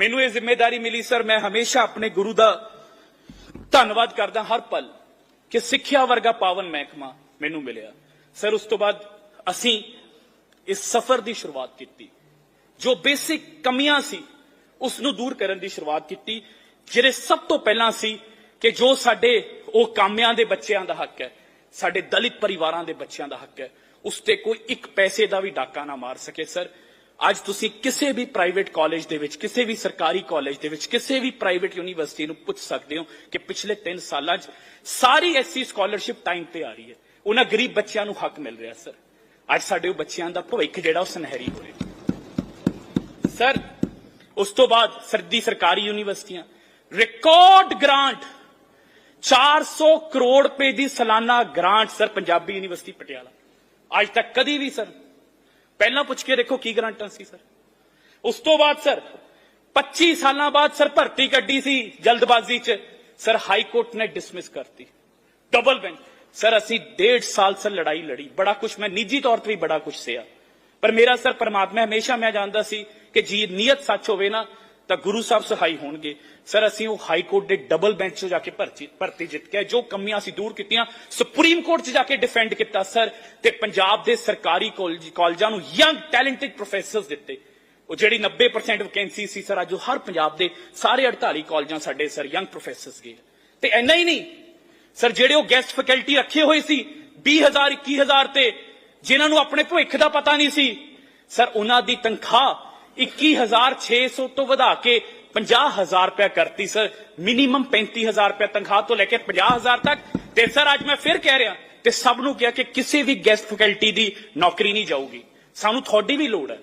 ਮੈਨੂੰ ਇਹ ਜ਼ਿੰਮੇਵਾਰੀ ਮਿਲੀ, ਸਰ, ਮੈਂ ਹਮੇਸ਼ਾ ਆਪਣੇ ਗੁਰੂ ਦਾ ਧੰਨਵਾਦ ਕਰਦਾ, ਹਰ ਪਲ ਕਿ ਸਿੱਖਿਆ ਵਰਗਾ ਪਾਵਨ ਮਹਿਕਮਾ ਮੈਨੂੰ ਮਿਲਿਆ। ਸਰ, ਉਸ ਤੋਂ ਬਾਅਦ ਅਸੀਂ ਇਸ ਸਫ਼ਰ ਦੀ ਸ਼ੁਰੂਆਤ ਕੀਤੀ, ਜੋ ਬੇਸਿਕ ਕਮੀਆਂ ਸੀ ਉਸ ਨੂੰ ਦੂਰ ਕਰਨ ਦੀ ਸ਼ੁਰੂਆਤ ਕੀਤੀ, ਜਿਹੜੇ ਸਭ ਤੋਂ ਪਹਿਲਾਂ ਸੀ ਕਿ ਜੋ ਸਾਡੇ, ਉਹ ਕਾਮਿਆਂ ਦੇ ਬੱਚਿਆਂ ਦਾ ਹੱਕ ਹੈ, ਸਾਡੇ ਦਲਿਤ ਪਰਿਵਾਰਾਂ ਦੇ ਬੱਚਿਆਂ ਦਾ ਹੱਕ ਹੈ, ਉਸ ਤੇ ਕੋਈ ਇੱਕ ਪੈਸੇ ਦਾ ਵੀ ਡਾਕਾ ਨਾ ਮਾਰ ਸਕੇ, ਸਰ। ਅੱਜ ਤੁਸੀਂ ਕਿਸੇ ਵੀ ਪ੍ਰਾਈਵੇਟ ਕਾਲਜ ਦੇ ਵਿੱਚ, ਕਿਸੇ ਵੀ ਸਰਕਾਰੀ ਕਾਲਜ ਦੇ ਵਿੱਚ, ਕਿਸੇ ਵੀ ਪ੍ਰਾਈਵੇਟ ਯੂਨੀਵਰਸਿਟੀ ਨੂੰ ਪੁੱਛ ਸਕਦੇ ਹੋ ਕਿ ਪਿਛਲੇ 3 ਸਾਲਾਂ 'ਚ ਸਾਰੀ ਐਸਸੀ ਸਕਾਲਰਸ਼ਿਪ ਟਾਈਮ ਤੇ ਆ ਰਹੀ ਹੈ। ਉਹਨਾਂ ਗਰੀਬ ਬੱਚਿਆਂ ਨੂੰ ਹੱਕ ਮਿਲ ਰਿਹਾ, ਸਰ। ਅੱਜ ਸਾਡੇ ਉਹ ਬੱਚਿਆਂ ਦਾ ਭਵਿੱਖ ਜਿਹੜਾ ਉਹ ਸੁਨਹਿਰੀ ਹੋ ਰਿਹਾ। ਸਰ, ਉਸ ਤੋਂ ਬਾਅਦ ਸਰਦੀ ਸਰਕਾਰੀ ਯੂਨੀਵਰਸਿਟੀਆਂ। ਰਿਕਾਰਡ ਗ੍ਰਾਂਟ 400 ਕਰੋੜ ਰੁਪਏ ਦੀ ਸਾਲਾਨਾ grant sir, Punjabi university Patiala. ਅੱਜ ਤੱਕ ਕਦੀ ਵੀ, ਸਰ ਪਹਿਲਾਂ ਪੁੱਛ ਕੇ ਦੇਖੋ ਕੀ ਗ੍ਰਾਂਟਾਂ ਸੀ, ਸਰ। ਉਸ ਤੋਂ ਬਾਅਦ, ਸਰ 25 ਸਾਲਾਂ ਬਾਅਦ ਸਰ ਭਰਤੀ ਕੱਢੀ ਸੀ ਜਲਦਬਾਜ਼ੀ 'ਚ। ਸਰ, ਹਾਈ ਕੋਰਟ ਨੇ ਡਿਸਮਿਸ ਕਰਤੀ। ਡਬਲ ਬੈਂਚ ਸਰ, ਅਸੀਂ ਡੇਢ ਸਾਲ ਸਰ ਲੜਾਈ ਲੜੀ। ਬੜਾ ਕੁਝ ਮੈਂ ਨਿੱਜੀ ਤੌਰ ਤੇ ਵੀ ਬੜਾ ਕੁਝ ਸਿਆ। ਪਰ ਮੇਰਾ ਸਰ ਪਰਮਾਤਮਾ ਹਮੇਸ਼ਾ ਮੈਂ ਜਾਣਦਾ ਸੀ ਕਿ ਜੀ ਨੀਅਤ ਸੱਚ ਹੋਵੇ ਨਾ ਤਾਂ ਗੁਰੂ ਸਾਹਿਬ ਸਹਾਈ ਹੋਣਗੇ। ਸਰ, ਅਸੀਂ ਉਹ ਹਾਈ ਕੋਰਟ ਦੇ ਡਬਲ ਬੈਂਚ 'ਚ ਜਾ ਕੇ ਭਰਤੀ ਜਿੱਤ ਕੇ ਜੋ ਕਮੀਆਂ ਅਸੀਂ ਦੂਰ ਕੀਤੀਆਂ, ਸੁਪਰੀਮ ਕੋਰਟ 'ਚ ਜਾ ਕੇ ਡਿਫੈਂਡ ਕੀਤਾ, ਸਰ। ਤੇ ਪੰਜਾਬ ਦੇ ਸਰਕਾਰੀ ਕਾਲਜ ਕਾਲਜਾਂ ਨੂੰ ਯੰਗ ਟੈਲੈਂਟਡ ਪ੍ਰੋਫੈਸਰਸ ਦਿੱਤੇ। ਉਹ ਜਿਹੜੀ 90% ਵੈਕੈਂਸੀ ਸੀ, ਸਰ, ਅੱਜ ਹਰ ਪੰਜਾਬ ਦੇ ਸਾਰੇ 48 ਕਾਲਜਾਂ ਸਾਡੇ, ਸਰ ਯੰਗ ਪ੍ਰੋਫੈਸਰਸ ਗਏ। ਤੇ ਇੰਨਾ ਹੀ ਨਹੀਂ। ਸਰ, ਜਿਹੜੇ ਉਹ ਗੈਸਟ ਫੈਕਲਟੀ ਰੱਖੇ ਹੋਏ ਸੀ 20000 21000 ਤੇ, ਜਿਨ੍ਹਾਂ ਨੂੰ ਆਪਣੇ ਭਵਿੱਖ ਦਾ ਪਤਾ ਨਹੀਂ ਸੀ, ਸਰ, ਉਹਨਾਂ ਦੀ ਤਨਖਾਹ 21600 ਤੋਂ ਵਧਾ ਕੇ 50000 ਰੁਪਏ ਕਰਤੀ, ਸਰ। ਮਿਨੀਮਮ 35000 ਰੁਪਏ ਤਨਖਾਹ ਤੋਂ ਲੈ ਕੇ 50000 ਤੱਕ। ਤੇ ਸਰ, ਅੱਜ ਮੈਂ ਫਿਰ ਕਹਿ ਰਿਹਾ ਤੇ ਸਭ ਨੂੰ ਕਿਹਾ ਕਿ ਕਿਸੇ ਵੀ ਗੈਸਟ ਫੈਕਲਟੀ ਦੀ ਨੌਕਰੀ ਨਹੀਂ ਜਾਊਗੀ। ਸਾਨੂੰ ਤੁਹਾਡੀ ਵੀ ਲੋੜ ਹੈ।